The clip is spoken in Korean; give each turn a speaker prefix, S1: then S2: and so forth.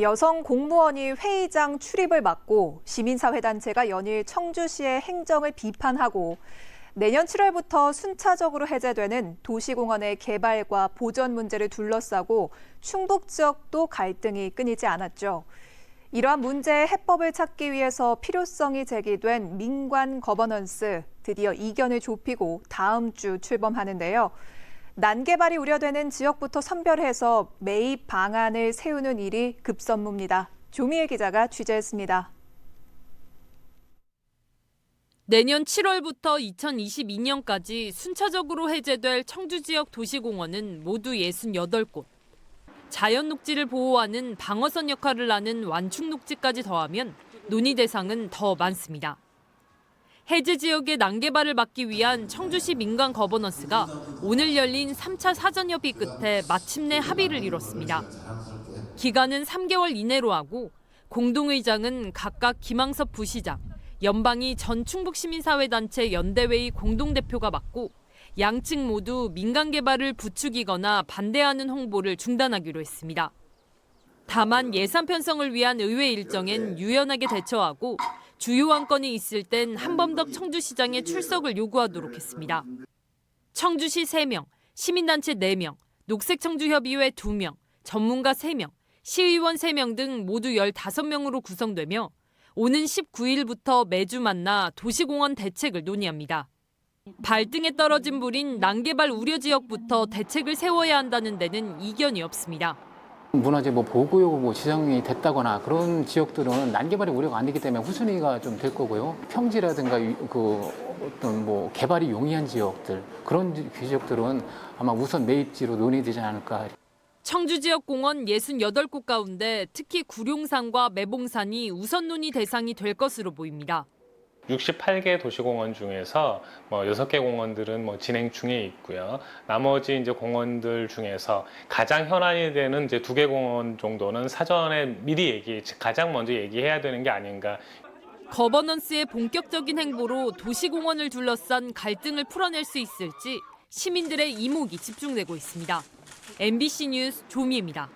S1: 여성 공무원이 회의장 출입을 막고 시민사회단체가 연일 청주시의 행정을 비판하고 내년 7월부터 순차적으로 해제되는 도시공원의 개발과 보전 문제를 둘러싸고 충북 지역도 갈등이 끊이지 않았죠. 이러한 문제의 해법을 찾기 위해서 필요성이 제기된 민관 거버넌스 드디어 이견을 좁히고 다음 주 출범하는데요. 난개발이 우려되는 지역부터 선별해서 매입 방안을 세우는 일이 급선무입니다. 조미애 기자가 취재했습니다.
S2: 내년 7월부터 2022년까지 순차적으로 해제될 청주 지역 도시공원은 모두 68곳. 자연 녹지를 보호하는 방어선 역할을 하는 완충 녹지까지 더하면 논의 대상은 더 많습니다. 해제 지역의 난개발을 막기 위한 청주시 민간 거버넌스가 오늘 열린 3차 사전협의 끝에 마침내 합의를 이뤘습니다. 기간은 3개월 이내로 하고 공동의장은 각각 김항섭 부시장, 연방위 전 충북시민사회단체 연대회의 공동대표가 맡고 양측 모두 민간 개발을 부추기거나 반대하는 홍보를 중단하기로 했습니다. 다만 예산 편성을 위한 의회 일정엔 유연하게 대처하고 주요 안건이 있을 땐 한범덕 청주시장의 출석을 요구하도록 했습니다. 청주시 3명, 시민단체 4명, 녹색청주협의회 2명, 전문가 3명, 시의원 3명 등 모두 15명으로 구성되며 오는 19일부터 매주 만나 도시공원 대책을 논의합니다. 발등에 떨어진 불인 난개발 우려 지역부터 대책을 세워야 한다는 데는 이견이 없습니다.
S3: 문화재 뭐 보호구역 뭐 지정이 됐다거나 그런 지역들은 난개발이 우려가 안 되기 때문에 후순위가 좀 될 거고요. 평지라든가 이- 그 어떤 뭐 개발이 용이한 지역들 그런 지- 지역들은 아마 우선 매입지로 논의되지 않을까.
S2: 청주 지역 공원 68곳 가운데 특히 구룡산과 매봉산이 우선 논의 대상이 될 것으로 보입니다.
S4: 68개 도시공원 중에서 뭐 6개 공원들은 뭐 진행 중에 있고요. 나머지 이제 공원들 중에서 가장 현안이 되는 이제 두 개 공원 정도는 사전에 미리 얘기, 즉 가장 먼저 얘기해야 되는 게 아닌가.
S2: 거버넌스의 본격적인 행보로 도시공원을 둘러싼 갈등을 풀어낼 수 있을지 시민들의 이목이 집중되고 있습니다. MBC 뉴스 조미입니다.